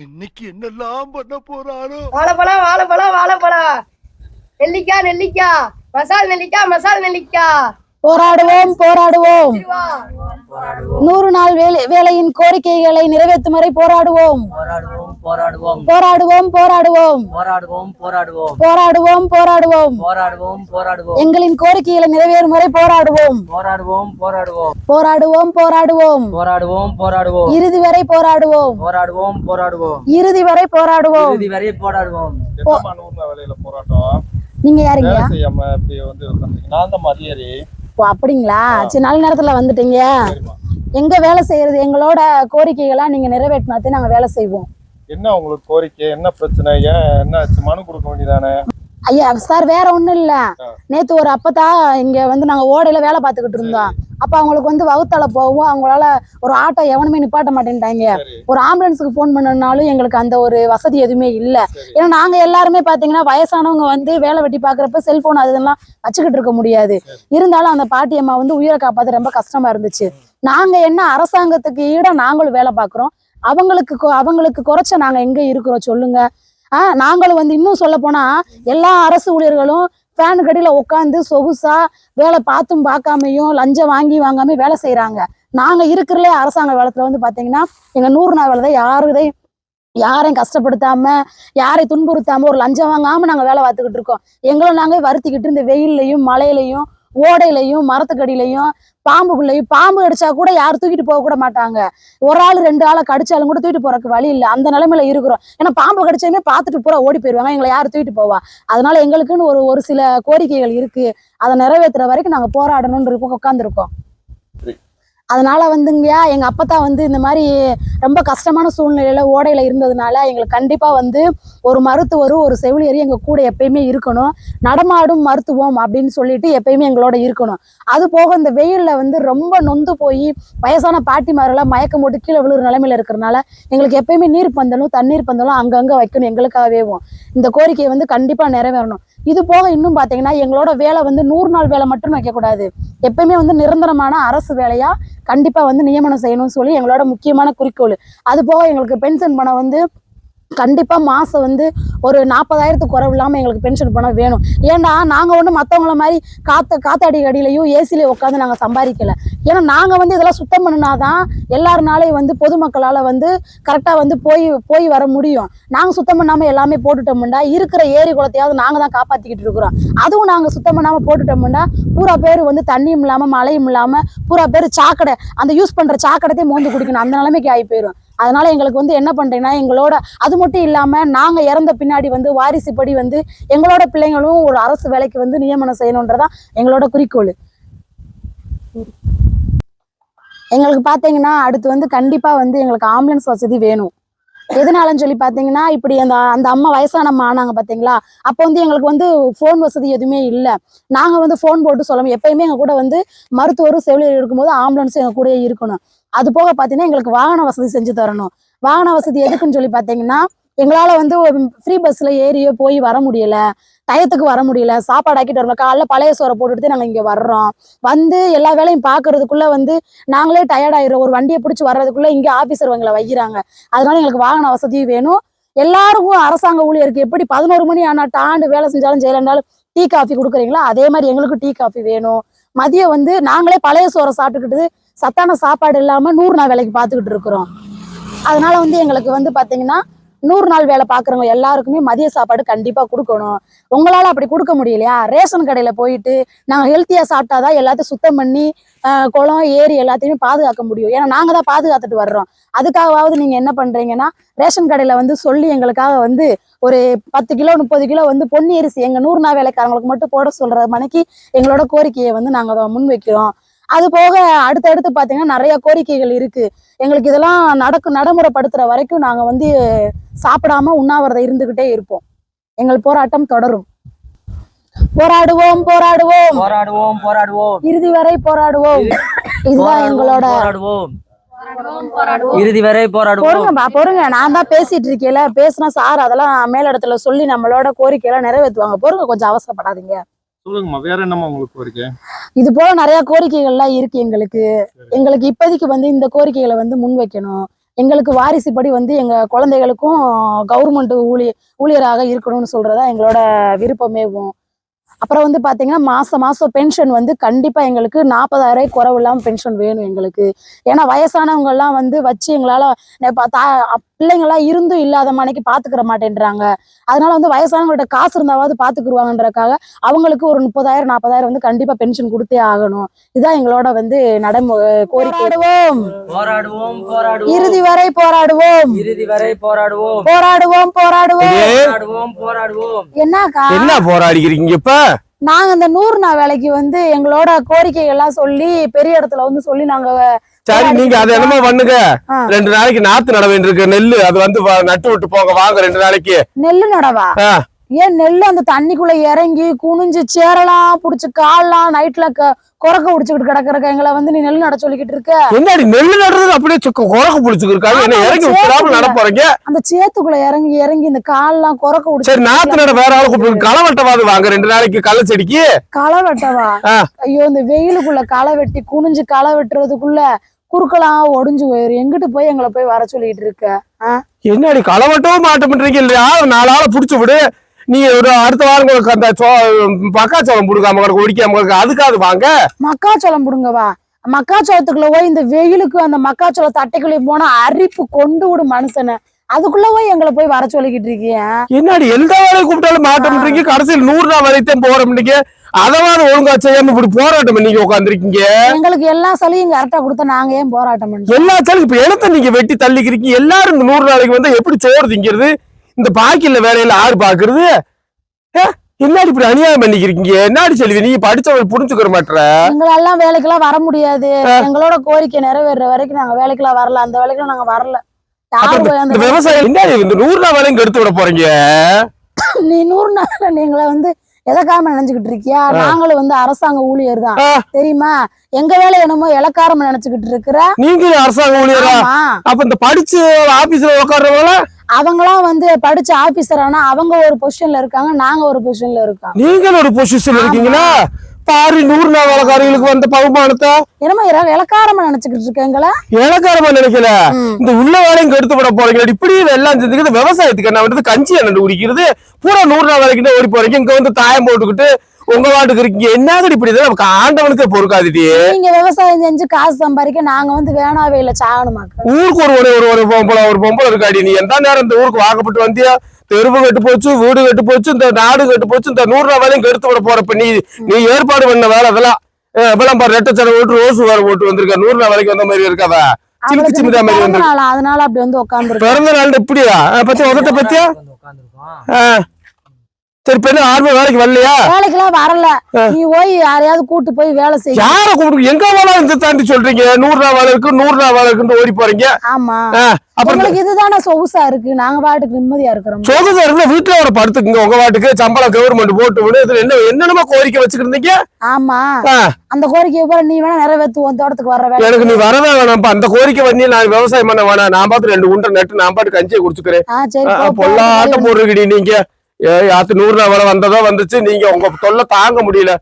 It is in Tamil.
இன்னைக்கு என்னெல்லாம் பண்ண போறாரோ வாழைப்பழம் வாழைப்பழம் வாழைப்பழம். நெல்லிக்காய் நெல்லிக்காய். மசால் நெல்லிக்காய் மசால் நெல்லிக்காய். போராடுவோம். போராடுவோம். நூறு நாள் வேலை வேலையின் கோரிக்கைகளை நிறைவேற்றும் வரை போராடுவோம். போராடுவோம். போராடுவோம் போராடுவோம். போராடுவோம் போராடுவோம். போராடுவோம் போராடுவோம். போராடுவோம் போராடுவோம். எங்களின் கோரிக்கைகளை நிறைவேறும் வரை போராடுவோம். போராடுவோம் போராடுவோம். போராடுவோம் போராடுவோம். போராடுவோம் போராடுவோம். இறுதி வரை போராடுவோம். போராடுவோம் போராடுவோம். இறுதி வரை போராடுவோம். இறுதி வரை போராடுவோம். போராட்டம்? நீங்க யாருங்க? நான் தான் அப்படிங்களா? சரி நல்ல நேரத்துல வந்துட்டீங்க. எங்க வேலை செய்யறது எங்களோட கோரிக்கைகளா நீங்க நிறைவேற்றினாத்தே நாங்க வேலை செய்வோம். என்ன உங்களுக்கு கோரிக்கை? என்ன பிரச்சனை? ஏன் என்ன ஆச்சு மனு கொடுக்க வேண்டியதானே? ஐயா சார் வேற ஒண்ணும் இல்ல. நேத்து ஒரு அப்பத்தா இங்க வந்து நாங்க ஓடையில வேலை பார்த்துக்கிட்டு இருந்தோம். அப்ப அவங்களுக்கு வந்து வகுத்தால போகவும் அவங்களால ஒரு ஆட்டோ எவனுமே நிப்பாட்ட மாட்டேன்ட்டாங்க. ஒரு ஆம்புலன்ஸுக்கு ஃபோன் பண்ணனாலும் எங்களுக்கு அந்த ஒரு வசதி எதுவுமே இல்ல. ஏன்னா நாங்க எல்லாருமே பாத்தீங்கன்னா வயசானவங்க வந்து வேலை வெட்டி பாக்குறப்ப செல்போன் அது இதெல்லாம் வச்சுக்கிட்டு இருக்க முடியாது. இருந்தாலும் அந்த பாட்டி அம்மா வந்து உயிரை காப்பாத்த ரொம்ப கஷ்டமா இருந்துச்சு. நாங்க என்ன அரசாங்கத்துக்கு ஈட நாங்களும் வேலை பார்க்குறோம். அவங்களுக்கு கொ- அவங்களுக்கு குறைச்ச நாங்க எங்க இருக்கிறோம் சொல்லுங்க. ஆஹ் நாங்களும் வந்து இன்னும் சொல்ல போனா எல்லா அரசு ஊழியர்களும் ஃபேன் கடியில உட்காந்து சொகுசா வேலை பார்த்தும் பார்க்காமையும் லஞ்சம் வாங்கி வாங்காம வேலை செய்யறாங்க நாங்க இருக்கிறதுலே அரசாங்க வேலத்துல வந்து பாத்தீங்கன்னா எங்க நூறு நாள் வேலை தான் யாருதையும் யாரையும் கஷ்டப்படுத்தாம யாரையும் துன்புறுத்தாம ஒரு லஞ்சம் வாங்காம நாங்க வேலை பார்த்துக்கிட்டு இருக்கோம். எங்களை நாங்க வருத்திக்கிட்டு இந்த வெயில்லையும் மழையிலையும் ஓடையிலையும் மரத்துக்கடியிலையும் பாம்புக்குள்ளையும் பாம்பு கடிச்சா கூட யாரும் தூக்கிட்டு போக கூட மாட்டாங்க. ஒரு ஆள் ரெண்டு ஆளை கடிச்சாலும் கூட தூக்கிட்டு போறதுக்கு வழி இல்லை. அந்த நிலைமையில இருக்கிறோம். ஏன்னா பாம்பு கடிச்சதுமே பார்த்துட்டு பூரா ஓடி போயிடுவாங்க எங்களை யார் தூக்கிட்டு போவா. அதனால எங்களுக்குன்னு ஒரு ஒரு சில கோரிக்கைகள் இருக்கு. அதை நிறைவேற்றுற வரைக்கும் நாங்கள் போராடணும்னு இருக்கோம் உட்காந்துருக்கோம் அதனால வந்துங்கய்யா எங்க அப்பத்தா வந்து இந்த மாதிரி ரொம்ப கஷ்டமான சூழ்நிலையில ஓடையில இருந்ததுனால எங்களுக்கு கண்டிப்பா வந்து ஒரு மருத்துவரும் ஒரு செவிலியரி எங்க கூட எப்பயுமே இருக்கணும். நடமாடும் மருத்துவம் அப்படின்னு சொல்லிட்டு எப்பயுமே எங்களோட இருக்கணும். அது போக இந்த வெயில்ல வந்து ரொம்ப நொந்து போய் வயசான பாட்டிமாரெல்லாம் மயக்கம் போட்டு கீழே விழுற நிலைமையில இருக்கிறனால எங்களுக்கு எப்பயுமே நீர் பந்தலும் தண்ணீர் பந்தலும் அங்கங்க வைக்கணும் எங்களுக்காகவேவும். இந்த கோரிக்கையை வந்து கண்டிப்பா நிறைவேறணும். இது போக இன்னும் பாத்தீங்கன்னா எங்களோட வேலை வந்து நூறு நாள் வேலை மட்டும் வைக்கக்கூடாது. எப்பயுமே வந்து நிரந்தரமான அரசு வேலையா கண்டிப்பாக வந்து நியமனம் செய்யணும்னு சொல்லி எங்களோட முக்கியமான குறிக்கோள். அது போக எங்களுக்கு பென்ஷன் பணம் வந்து கண்டிப்பாக மாதம் வந்து ஒரு நாற்பதாயிரத்துக்கு குறைவு இல்லாமல் எங்களுக்கு பென்ஷன் பணம் வேணும். ஏன்னா நாங்கள் ஒன்றும் மற்றவங்கள மாதிரி காத்த காத்தாடி அடியிலையும் ஏசிலையும் உட்காந்து நாங்கள் சம்பாதிக்கலை. ஏன்னா நாங்கள் வந்து இதெல்லாம் சுத்தம் பண்ணினாதான் எல்லாருனாலையும் வந்து பொதுமக்களால் வந்து கரெக்டாக வந்து போய் போய் வர முடியும். நாங்கள் சுத்தம் பண்ணாமல் எல்லாமே போட்டுட்டோம்னா இருக்கிற ஏரி குளத்தையாவது நாங்கள் தான் காப்பாற்றிக்கிட்டு இருக்கிறோம். அதுவும் நாங்கள் சுத்தம் பண்ணாமல் போட்டுட்டோம்னா பூரா பேர் வந்து தண்ணியும் இல்லாமல் மழையும் இல்லாமல் பூரா பேர் சாக்கடை. அந்த யூஸ் பண்ணுற சாக்கடத்தையும் மோந்து குடிக்கணும். அந்த நிலைமைக்கு ஆகி போயிடும் அதனால எங்களுக்கு வந்து என்ன பண்ணுறீங்கன்னா எங்களோட அது மட்டும் இல்லாமல் நாங்கள் இறந்த பின்னாடி வந்து வாரிசுப்படி வந்து எங்களோட பிள்ளைங்களும் ஒரு அரசு வேலைக்கு வந்து நியமனம் செய்யணுன்றதான் எங்களோட குறிக்கோள். எங்களுக்கு பார்த்தீங்கன்னா அடுத்து வந்து கண்டிப்பாக வந்து எங்களுக்கு ஆம்புலன்ஸ் வசதி வேணும். எதனாலன்னு சொல்லி பார்த்தீங்கன்னா இப்படி அந்த அந்த அம்மா வயசான அம்மா ஆனாங்க பார்த்தீங்களா அப்போ வந்து எங்களுக்கு வந்து ஃபோன் வசதி எதுவுமே இல்லை. நாங்கள் வந்து ஃபோன் போட்டு சொல்லணும் எப்பயுமே எங்கள் கூட வந்து மருத்துவரும் செவிலியர் இருக்கும்போது ஆம்புலன்ஸும் எங்கள் கூடயே இருக்கணும். அது போக பார்த்தீங்கன்னா எங்களுக்கு வாகன வசதி செஞ்சு தரணும். வாகன வசதி எதுக்குன்னு சொல்லி பார்த்தீங்கன்னா எங்களால் வந்து ஃப்ரீ பஸ்ஸில் ஏறியோ போய் வர முடியல டயத்துக்கு வர முடியல சாப்பாடு ஆக்கிட்டு வரல காலைல பழைய சோறை போட்டுட்டு நாங்கள் இங்கே வர்றோம். வந்து எல்லா வேலையும் பார்க்கறதுக்குள்ளே வந்து நாங்களே டயர்ட் ஒரு வண்டியை பிடிச்சி வர்றதுக்குள்ளே இங்கே ஆஃபீஸர் எங்களை வைக்கிறாங்க. அதனால எங்களுக்கு வாகன வசதியும் வேணும். எல்லாருக்கும் அரசாங்க ஊழியருக்கு எப்படி பதினோரு மணி ஆனால் டாண்டு வேலை செஞ்சாலும் செய்யலைனாலும் டீ காஃபி கொடுக்குறீங்களா? அதே மாதிரி எங்களுக்கும் டீ காஃபி வேணும். மதியம் வந்து நாங்களே பழைய சோறை சாப்பிட்டுக்கிட்டு சத்தான சாப்பாடு இல்லாமல் நூறு நாள் வேலைக்கு பார்த்துக்கிட்டு இருக்கிறோம். அதனால வந்து எங்களுக்கு வந்து பார்த்தீங்கன்னா நூறு நாள் வேலை பார்க்குறவங்க எல்லாருக்குமே மதிய சாப்பாடு கண்டிப்பாக கொடுக்கணும். உங்களால் அப்படி கொடுக்க முடியலையா? ரேஷன் கடையில் போயிட்டு நாங்கள் ஹெல்த்தியாக சாப்பிட்டா தான் எல்லாத்தையும் சுத்தம் பண்ணி குளம் ஏரி எல்லாத்தையுமே பாதுகாக்க முடியும். ஏன்னா நாங்கள் தான் பாதுகாத்துட்டு வர்றோம். அதுக்காகவாவது நீங்கள் என்ன பண்ணுறீங்கன்னா ரேஷன் கடையில் வந்து சொல்லி எங்களுக்காக வந்து ஒரு பத்து கிலோ முப்பது கிலோ வந்து பொன்னி அரிசி எங்கள் நூறு நாள் வேலைக்காரங்களுக்கு மட்டும் போட சொல்கிற மணிக்கு எங்களோட கோரிக்கையை வந்து நாங்கள் முன்வைக்கிறோம். அது போக அடுத்தடுத்து பாத்தீங்கன்னா நிறைய கோரிக்கைகள் இருக்கு. எங்களுக்கு இதெல்லாம் நடக்கு நடைமுறைப்படுத்துற வரைக்கும் நாங்க வந்து சாப்பிடாம உண்ணாவிரதம் இருந்துகிட்டே இருப்போம். எங்கள் போராட்டம் தொடரும். போராடுவோம் போராடுவோம். போராடுவோம் போராடுவோம். இறுதி வரை போராடுவோம். இதுதான் எங்களோட போராடுவோம். இறுதி வரை போராடுவோம். பொறுங்கப்பா பொறுங்க. நான் தான் பேசிட்டு இருக்கேல பேசினா சார் அதெல்லாம் மேலிடத்துல சொல்லி நம்மளோட கோரிக்கையெல்லாம் நிறைவேற்றுவாங்க. பொறுங்க கொஞ்சம் அவசரப்படாதீங்க. சொல்லுங்கம்மா வேற என்னம்மா உங்களுக்கு கோரிக்கை? இது போல நிறைய கோரிக்கைகள்லாம் இருக்கு எங்களுக்கு. எங்களுக்கு இப்போதைக்கு வந்து இந்த கோரிக்கைகளை வந்து முன்வைக்கணும் எங்களுக்கு வாரிசுப்படி வந்து எங்க குழந்தைகளுக்கும் கவர்மெண்ட் ஊழிய ஊழியராக இருக்கணும்னு சொல்றதா எங்களோட விருப்பமேவும் அப்புறம் வந்து பாத்தீங்கன்னா மாசம் மாசம் பென்ஷன் வந்து கண்டிப்பா எங்களுக்கு நாற்பதாயிரம் குறவு இல்லாம பென்ஷன் வேணும் எங்களுக்கு. ஏன்னா வயசானவங்க எல்லாம் வந்து வச்சு எங்களால தா- அப்- பிள்ளைங்க எல்லாம் இருந்தும் இல்லாத மனைக்கு பாத்துக்கிற மாட்டேன்றாங்க. அதனால வந்து வயசானவங்கள்ட்ட காசு இருந்தாவது பாத்துக்குருவாங்கன்றக்காக அவங்களுக்கு ஒரு முப்பதாயிரம் நாற்பதாயிரம் வந்து கண்டிப்பா பென்ஷன் கொடுத்தே ஆகணும். இதுதான் எங்களோட வந்து நடைமு கோரிக்கை. போராடுவோம். போராடுவோம் இறுதி வரை போராடுவோம். இறுதி வரை போராடுவோம். போராடுவோம் போராடுவோம். போராடுவோம் போராடுவோம். என்னக்கா? என்ன போராடிக்கிறீங்க இப்ப? நாங்க இந்த நூறு நாள் வேலைக்கு வந்து எங்களோட கோரிக்கைகள் எல்லாம் சொல்லி பெரிய இடத்துல வந்து சொல்லி நாங்க சரி நீங்க அதை என்னமோ பண்ணுங்க. ரெண்டு நாளைக்கு நாத்து நட வேண்டியிருக்கு. நெல்லு அது வந்து நட்டு விட்டு போங்க. வாங்க ரெண்டு நாளைக்கு. நெல்லு நடவா. ஏன் நெல்லு அந்த தண்ணிக்குள்ள இறங்கி குனிஞ்சு சேரலாம் புடிச்சு கால்லாம் நைட்ல குறக்க புடிச்சுக்கிட்டு கிடக்குறக்க எங்களை வந்து நீ நெல்லு நட சொல்லிக்கிட்டு இருக்க. என்னடி நெல்லு நடுறது அப்படியே சுக்க குழக்க புடிச்சுக்கிருக்காங்க என்ன இறங்கி சரி. விட்டுறாம நட போறீங்க அந்த சேத்துக்குள்ள இறங்கி இறங்கி இந்த கால்லாம் குறக்க புடிச்சு சரி நாத்து நட வேற ஆளு கூப்பிட்டு களை வெட்டவாது வாங்க ரெண்டு நாளைக்கு கள்ள செடிக்கு. களை வெட்டவா. ஐயோ இந்த வெயிலுக்குள்ள களை வெட்டி குனிஞ்சு களை வெட்டுறதுக்குள்ள குறுக்கெல்லாம் ஒடிஞ்சு போயிரும் எங்கிட்டு போய் எங்களை போய் வர சொல்லிட்டு இருக்க? என்னடி களை வெட்டவும் மாட்டோம்ன்றீங்க இல்லையா? நாலு ஆளை புடிச்சு விடு. நீ ஒரு அடுத்த வாரம் உங்களுக்கு அந்த மக்காச்சோளம் புடுக்காம கிடக்கு ஒடிக்காம கிடக்கு அதுக்காவது வாங்க. மக்காச்சோளம் புடுங்கவா? மக்காச்சோளத்துக்குள்ள போய் இந்த வெயிலுக்கு அந்த மக்காச்சோள தட்டைக்குள்ளே போனா அரிப்பு கொண்டு விடும் மனுஷனை. அதுக்குள்ள போய் எங்களை போய் வர சொல்லிக்கிட்டு இருக்கீங்க என்னடி எந்த வேலையை கூப்பிட்டாலும் மாட்டோம்ன்றீங்க கடைசியில் நூறு நாள் வரைக்கும் போறோம்ன்றீங்க அதவாது ஒழுங்கா செய்யாம இப்படி போராட்டம் பண்ணி உட்காந்துருக்கீங்க எங்களுக்கு எல்லா சலுகையும் கரெக்டா கொடுத்தா நாங்க ஏன் போராட்டம் எல்லா சாலும் இப்ப எழுத்த நீங்க வெட்டி தள்ளிக்கிறீங்க? எல்லாரும் இந்த நூறு நாளைக்கு வந்து எப்படி சோறு திங்கிறது? இந்த பாக்கில வேலையில ஆறு பாக்குறது என்னடி இப்படி அநியாயம் பண்ணிக்கிறீங்க? என்னடி செல்வி நீங்க படிச்சவங்க புரிஞ்சுக்கிற மாட்டற எங்களெல்லாம் வேலைக்கெல்லாம் வர முடியாது. எங்களோட கோரிக்கை நிறைவேற வரைக்கும் நாங்க வேலைக்கெல்லாம் வரல. அந்த வேலைக்கெல்லாம் நாங்க வரல. விவசாயம் என்னடி இந்த நூறு நாள் வேலையும் கெடுத்து விட போறீங்க? நீ நூறு நாள் நீங்கள வந்து எதற்காம நினைச்சுக்கிட்டு இருக்கியா? நாங்களும் வந்து அரசாங்க ஊழியர் தான். தெரியுமா? எங்க வேலை என்னமோ இலக்காரம் நினைச்சுக்கிட்டு இருக்கிற நீங்க அரசாங்க ஊழியரா? அப்ப இந்த படிச்சு ஆபீஸ்ல உட்கார்றவங்கள அவங்களாம் வந்து படிச்ச ஆபீசர் ஆனா அவங்க ஒரு பொசிஷன்ல இருக்காங்க நாங்க ஒரு பொசிஷன்ல இருக்கோம். நீங்க ஒரு பொசிஷன் இருக்கீங்களா? பாரு நூறு நாள் வேலைக்காரங்களுக்கு வந்த பகுமானத்தை? என்னமோ இலக்காரமா நினைச்சுக்கிட்டு இருக்கீங்களா இலக்காரமா நினைக்கல. இந்த உள்ள வேலையும் கெடுத்து விட போறீங்க இப்படி எல்லாம் செஞ்சுக்கிட்டு விவசாயத்துக்கு என்ன பண்றது? கஞ்சி என்ன குடிக்கிறது பூரா நூறு நாள் வேலைக்கு தான் ஓடி போறீங்க. இங்க வந்து தாயம் போட்டுக்கிட்டு உங்க வாட்டுக்கு இருக்கீங்க என்னது இப்படி இதெல்லாம்? ஆண்டவனுக்கே பொறுக்காதுடி. நீங்க விவசாயம் செஞ்சு காசு சம்பாதிக்க நாங்க வந்து வேணாவேல சாகணுமாக்க ஊருக்கு ஒரு ஒரு ஒரு ஒரு பொம்பளை ஒரு பொம்பளை இருக்காடி. நீ எந்த நேரம் இந்த ஊருக்கு வாக்கப்பட்டு வந்தியா? தெருவு கெட்டு போச்சு வீடு கெட்டு போச்சு இந்த நாடு கெட்டு போச்சு இந்த நூறு ரூபாய் வேலையும் கெடுத்து விட போறப்ப நீ நீ ஏற்பாடு பண்ண வேலை அதெல்லாம். இப்பெல்லாம் பாரு ரெட்டை சடை ஓட்டு ரோஸ் வேற ஓட்டு வந்திருக்க. நூறு ரூபாய் வேலைக்கு வந்த மாதிரி இருக்காதா. சிலுக்கு சிமிதா மாதிரி வந்து அதனால அப்படி வந்து உட்காந்துருக்கு பிறந்த நாள் இப்படியா பத்தியா உதட்ட பத்தியா? சரி பெண்ணு ஆர்மி வேலைக்கு வரலையா? வேலைக்கெல்லாம் வரல. நீ போய் யாரையாவது கூட்டு போய் வேலை செய்ய யார கூப்பிட்டு எங்க வேலை இந்த தாண்டி சொல்றீங்க. நூறு ரூபாய் வேலை இருக்கு நூறு ரூபாய் வேலை இருக்குன்னு ஓடி போறீங்க. ஆமா. உங்களுக்கு இதுதானே சொகுசா இருக்கு. நாங்க பாட்டுக்கு நிம்மதியா இருக்கிறோம். சோகசா இருந்தா வீட்டுல ஒரு படுத்துக்குங்க உங்க வாட்டுக்கு சம்பளம் கவர்மெண்ட் போட்டு விடு. இதுல என்ன என்னென்னமோ கோரிக்கை வச்சுக்கிருந்தீங்க ஆமா. அந்த கோரிக்கையை பூரா நீ வேணா உன் தோட்டத்துக்கு வர எனக்கு நீ வரவே வேணாம்ப்பா. அந்த கோரிக்கை பண்ணி நான் விவசாயம் பண்ண வேணாம். நான் பார்த்து ரெண்டு குண்டை நட்டு நான் பாட்டு கஞ்சியை குடிச்சுக்கிறேன். பொல்லாட்டம் போடுறீங்கடி நீங்க. ஏ ஆத்து நூறு நாள் வந்ததோ வந்துச்சு. நீங்க உங்க தொல்லை தாங்க முடியல.